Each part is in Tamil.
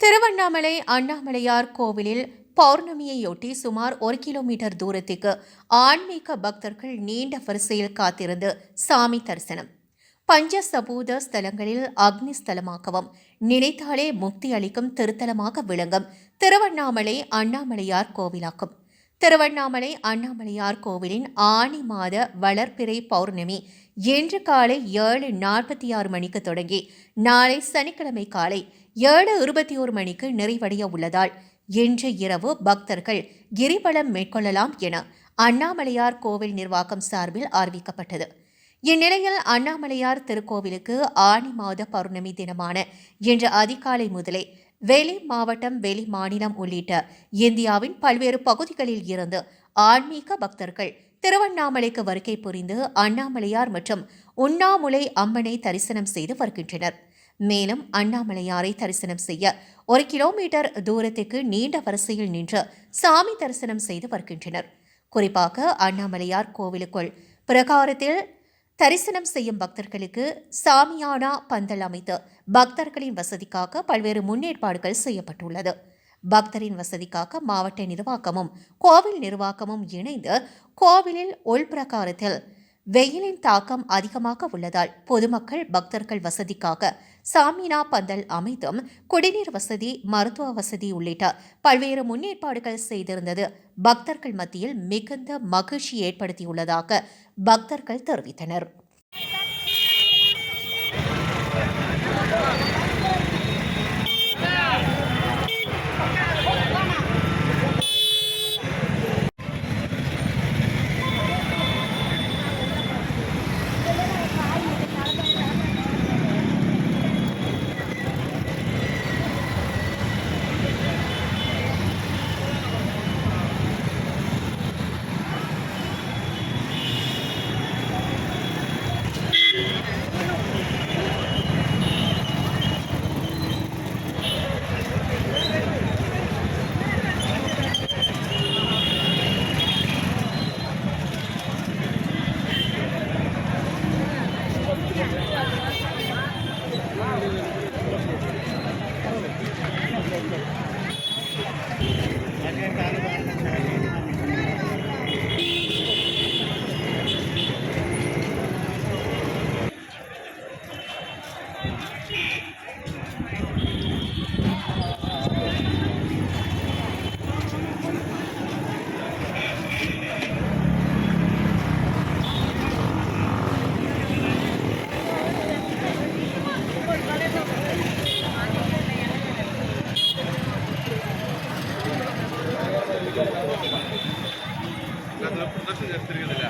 திருவண்ணாமலை அண்ணாமலையார் கோவிலில் பௌர்ணமியையொட்டி சுமார் ஒரு கிலோமீட்டர் தூரத்துக்கு ஆன்மீக பக்தர்கள் நீண்ட வரிசையில் காத்திருந்து சாமி தரிசனம். பஞ்சசபூத ஸ்தலங்களில் அக்னி ஸ்தலமாகவும் நினைத்தாலே முக்தி அளிக்கும் திருத்தலமாக விளங்கும் திருவண்ணாமலை அண்ணாமலையார் கோவிலாகும். திருவண்ணாமலை அண்ணாமலையார் கோவிலின் ஆனி மாத வளர்ப்பிறை பௌர்ணமி இன்று காலை ஏழு நாற்பத்தி ஆறு மணிக்கு தொடங்கி நாளை சனிக்கிழமை காலை ஏழு இருபத்தி ஓரு மணிக்கு நிறைவடைய உள்ளதால் இன்று இரவு பக்தர்கள் கிரிவலம் மேற்கொள்ளலாம் என அண்ணாமலையார் கோவில் நிர்வாகம் சார்பில் அறிவிக்கப்பட்டது. இந்நிலையில் அண்ணாமலையார் திருக்கோவிலுக்கு ஆனி மாத பௌர்ணமி தினமான இன்று அதிகாலை முதலே வெளி மாவட்டம் வெளி மாநிலம் உள்ளிட்ட இந்தியாவின் பல்வேறு பகுதிகளில் இருந்து ஆன்மீக பக்தர்கள் திருவண்ணாமலைக்கு வருகை புரிந்து அண்ணாமலையார் மற்றும் உண்ணாமுலை அம்மனை தரிசனம் செய்து வருகின்றனர். மேலும் அண்ணாமலையாரை தரிசனம் செய்ய ஒரு கிலோமீட்டர் தூரத்துக்கு நீண்ட வரிசையில் நின்று சாமி தரிசனம் செய்து வருகின்றனர். குறிப்பாக அண்ணாமலையார் கோவிலுக்குள் பிரகாரத்தில் தரிசனம் செய்யும் பக்தர்களுக்கு சாமியானா பந்தல் அமைத்து பக்தர்களின் வசதிக்காக பல்வேறு முன்னேற்பாடுகள் செய்யப்பட்டுள்ளது. பக்தரின் வசதிக்காக மாவட்ட நிர்வாகமும் கோவில் நிர்வாகமும் இணைந்து கோவிலில் உள்பிரகாரத்தில் வெயிலின் தாக்கம் அதிகமாக உள்ளதால் பொதுமக்கள் பக்தர்கள் வசதிக்காக சாமினா பந்தல் அமைத்தும் குடிநீர் வசதி மருத்துவ வசதி உள்ளிட்ட பல்வேறு முன்னேற்பாடுகள் செய்திருந்தது. பக்தர்கள் மத்தியில் மிகுந்த மகிழ்ச்சி ஏற்படுத்தியுள்ளதாக பக்தர்கள் தெரிவித்தனர். ప్రదర్శన చేస్తారు కదా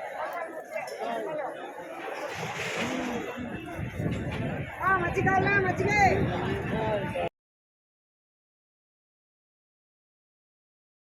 మజ్జిగ మజ్జిగే.